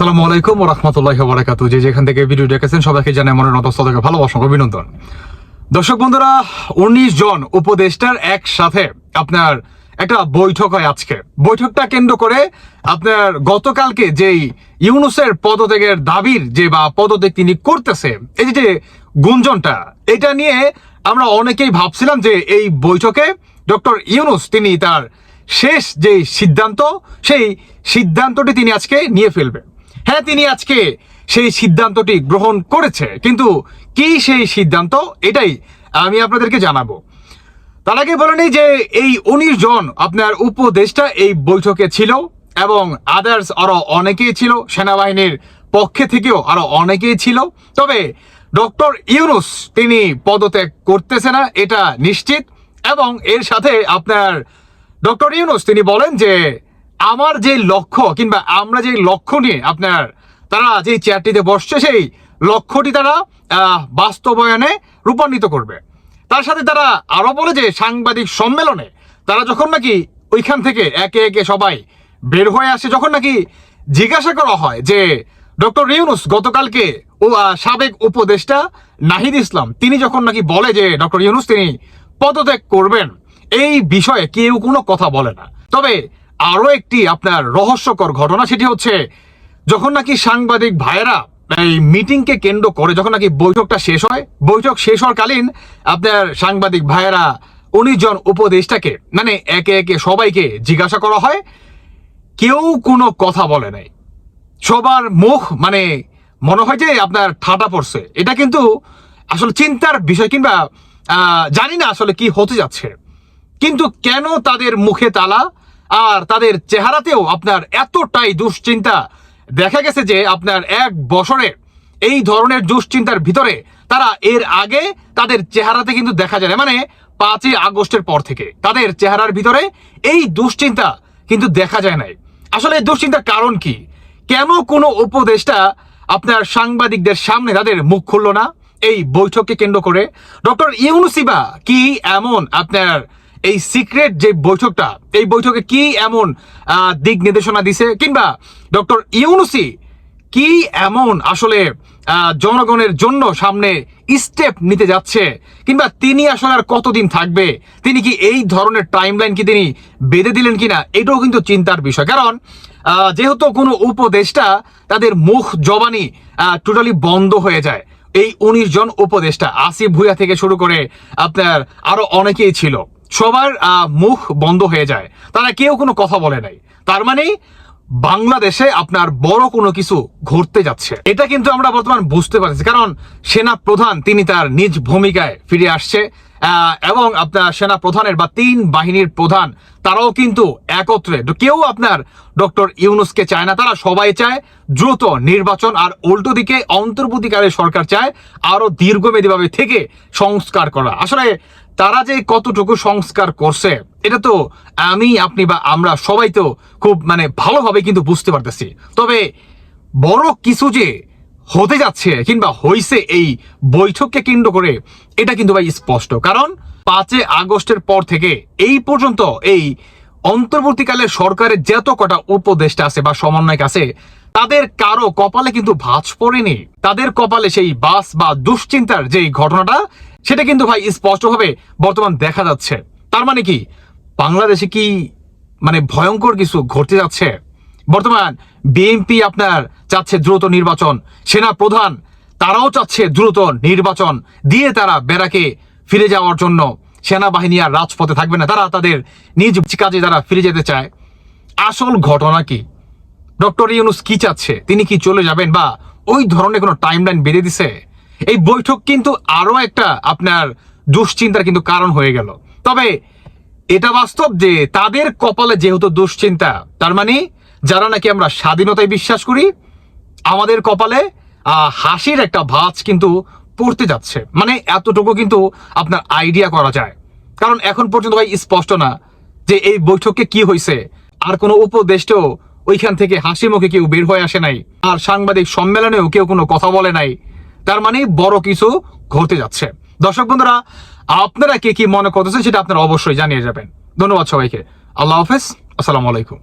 সালামু আলাইকুম রহমতুল্লাহ বারাকাতু যে যেখান থেকে ভিডিও দেখেছেন সবাইকে জানাই মনের নতস্থ থেকে ভালোবাসা অভিনন্দন। দর্শক বন্ধুরা, উনিশ জন উপদেষ্টার একসাথে আপনার একটা বৈঠক হয় আজকে। বৈঠকটা কেন্দ্র করে আপনার গতকালকে যেই ইউনুসের পদত্যাগের দাবির যে বা পদত্যাগ তিনি করতেছে, এই যে গুঞ্জনটা, এটা নিয়ে আমরা অনেকেই ভাবছিলাম যে এই বৈঠকে ডক্টর ইউনুস তিনি তার শেষ যে সিদ্ধান্ত, সেই সিদ্ধান্তটি তিনি আজকে নিয়ে ফেলবে হ্যাঁ তিনি আজকে সেই সিদ্ধান্তটি গ্রহণ করেছে। কিন্তু কি সেই সিদ্ধান্ত? এটাই আমি আপনাদেরকে জানাব। তার আগে বলে যে এই উনিশ জন আপনার উপদেষ্টা এই বৈঠকে ছিল এবং আদার্স আরও অনেকেই ছিল, সেনাবাহিনীর পক্ষে থেকেও আরও অনেকেই ছিল। তবে ডক্টর ইউনুস তিনি পদত্যাগ করতেছে না, এটা নিশ্চিত। এবং এর সাথে আপনার ডক্টর ইউনুস তিনি বলেন যে আমার যে লক্ষ্য কিংবা আমরা যে লক্ষ্য নিয়ে আপনার, তারা যে চেয়ারটিতে বসছে, সেই লক্ষ্যটি তারা বাস্তবায়নে রূপান্বিত করবে। তার সাথে তারা আরও বলে যে সাংবাদিক সম্মেলনে তারা যখন নাকি ওইখান থেকে একে একে সবাই বের হয়ে আসে, যখন নাকি জিজ্ঞাসা করা হয় যে, ডক্টর ইউনুস, গতকালকে ও সাবেক উপদেষ্টা নাহিদ ইসলাম, তিনি যখন নাকি বলে যে, ডক্টর ইউনুস, তিনি পদত্যাগ করবেন, এই বিষয়ে কেউ কোনো কথা বলে না। তবে আরও একটি আপনার রহস্যকর ঘটনা, সেটি হচ্ছে যখন নাকি সাংবাদিক ভাইয়েরা এই মিটিংকে কেন্দ্র করে, যখন নাকি বৈঠকটা শেষ হয়, বৈঠক শেষ হওয়াকালীন আপনার সাংবাদিক ভাইয়েরা উনিশ জন উপদেষ্টাকে মানে একে একে সবাইকে জিজ্ঞাসা করা হয়, কেউ কোনো কথা বলে নাই। সবার মুখ মানে মনে হয় যে আপনার ঠাটা পড়ছে। এটা কিন্তু আসলে চিন্তার বিষয় কিংবা জানি না আসলে কি হতে যাচ্ছে। কিন্তু কেন তাদের মুখে তালা? আর তাদের চেহারাতেও আপনার এতটাই দুশ্চিন্তা। দেখা গেছে যে আপনার এক বছরে এই ধরনের দুশ্চিন্তার ভিতরে তারা এর আগে তাদের চেহারাতে কিন্তু দেখা যায় না। মানে পাঁচই আগস্টের পর থেকে তাদের চেহারার ভিতরে এই দুশ্চিন্তা কিন্তু দেখা যায় নাই। আসলে দুশ্চিন্তার কারণ কি? কেন কোনো উপদেষ্টা আপনার সাংবাদিকদের সামনে তাদের মুখ খুললো না? এই বৈঠককে কেন্দ্র করে। ডক্টর ইউনুসিবা কি এমন আপনার এই সিক্রেট যে বৈঠকটা, এই বৈঠকে কি এমন দিক নির্দেশনা দিছে? কিংবা ডক্টর ইউনুসি কি এমন আসলে জনগণের জন্য সামনে স্টেপ নিতে যাচ্ছে? কিংবা তিনি আসলে আর কতদিন থাকবে? তিনি কি এই ধরনের টাইমলাইন কি তিনি বেঁধে দিলেন কিনা? এটাও কিন্তু চিন্তার বিষয়। কারণ যেহেতু কোনো উপদেষ্টা তাদের মুখ জবানি টোটালি বন্ধ হয়ে যায়। এই উনিশ জন উপদেষ্টা, আসিফ ভুইয়া থেকে শুরু করে আপনার আরও অনেকেই ছিল। সবার মুখ বন্ধ হয়ে যায়। তারা কেউ কোনো কথা বলে নাই। তার মানে বাংলাদেশে আপনার বড় কোনো কিছু ঘটতে যাচ্ছে। এটা কিন্তু আমরা বর্তমান বুঝতে পারছি। কারণ সেনা প্রধান তিনি তার নিজ ভূমিকায় ফিরে আসছে এবং আপনার সেনা প্রধানের বা তিন বাহিনীর প্রধান, তারাও কিন্তু একত্রে। কেউ আপনার ডক্টর ইউনুসকে চায় না। তারা সবাই চায় দ্রুত নির্বাচন, আর উল্টো দিকে অন্তর্বর্তীকালে সরকার চায় আরও দীর্ঘমেয়াদীভাবে থেকে সংস্কার করা। আসলে তারা যে কতটুকু সংস্কার করছে, এটা তো আমি, আপনি বা আমরা সবাই তো খুব মানে ভালোভাবে কিন্তু বুঝতে পারতেছি। তবে বড় কিছু যে হতে যাচ্ছে কিংবা হইছে এই বৈঠককে কেন্দ্র করে, এটা কিন্তু ভাই স্পষ্ট। কারণ পাঁচে আগস্টের পর থেকে এই পর্যন্ত এই অন্তর্বর্তীকালে সরকারের যত কটা উপদেষ্টা আছে বা সমন্বয়ক আছে, তাদের কারও কপালে কিন্তু ভাঁজ পড়েনি। তাদের কপালে সেই বাস বা দুশ্চিন্তার যে ঘটনাটা সেটা কিন্তু ভাই স্পষ্টভাবে বর্তমান দেখা যাচ্ছে। তার মানে কি? বাংলাদেশে কি মানে ভয়ঙ্কর কিছু ঘটতে যাচ্ছে? বর্তমান বিএনপি আপনার চাচ্ছে দ্রুত নির্বাচন, সেনা প্রধান তারাও চাচ্ছে দ্রুত নির্বাচন, দিয়ে তারা বেড়াকে ফিরে যাওয়ার জন্য সেনাবাহিনী আর রাজপথে থাকবে না। তারা তাদের নিজ কাজে তারা ফিরে যেতে চায়। আসল ঘটনা কি? ডক্টর ইউনুস কি চাচ্ছে? তিনি কি চলে যাবেন বা ওই ধরনের কোনো টাইমলাইন বেঁধে দিছে? এই বৈঠক কিন্তু আরও একটা আপনার দুশ্চিন্তার কিন্তু কারণ হয়ে গেল। তবে এটা বাস্তব যে তাদের কপালে যেহেতু দুশ্চিন্তা, তার মানে যারা নাকি আমরা স্বাধীনতায় বিশ্বাস করি, আমাদের কপালে হাসির একটা ভাঁজ কিন্তু পড়তে যাচ্ছে। মানে এতটুকু কিন্তু আপনার আইডিয়া করা যায়। কারণ এখন পর্যন্ত ভাই স্পষ্ট না যে এই বৈঠকে কি হয়েছে আর কোনো উপদেষ্টাও ওইখান থেকে হাসি মুখে কেউ বের হয়ে আসে নাই। আর সাংবাদিক সম্মেলনেও কেউ কোনো কথা বলে নাই। তার মানে বড় কিছু ঘটতে যাচ্ছে। দর্শক বন্ধুরা, আপনারা কে কি মনে করতেছেন সেটা আপনারা অবশ্যই জানিয়ে যাবেন। ধন্যবাদ সবাইকে। আল্লাহ হাফেজ। আসসালামু আলাইকুম।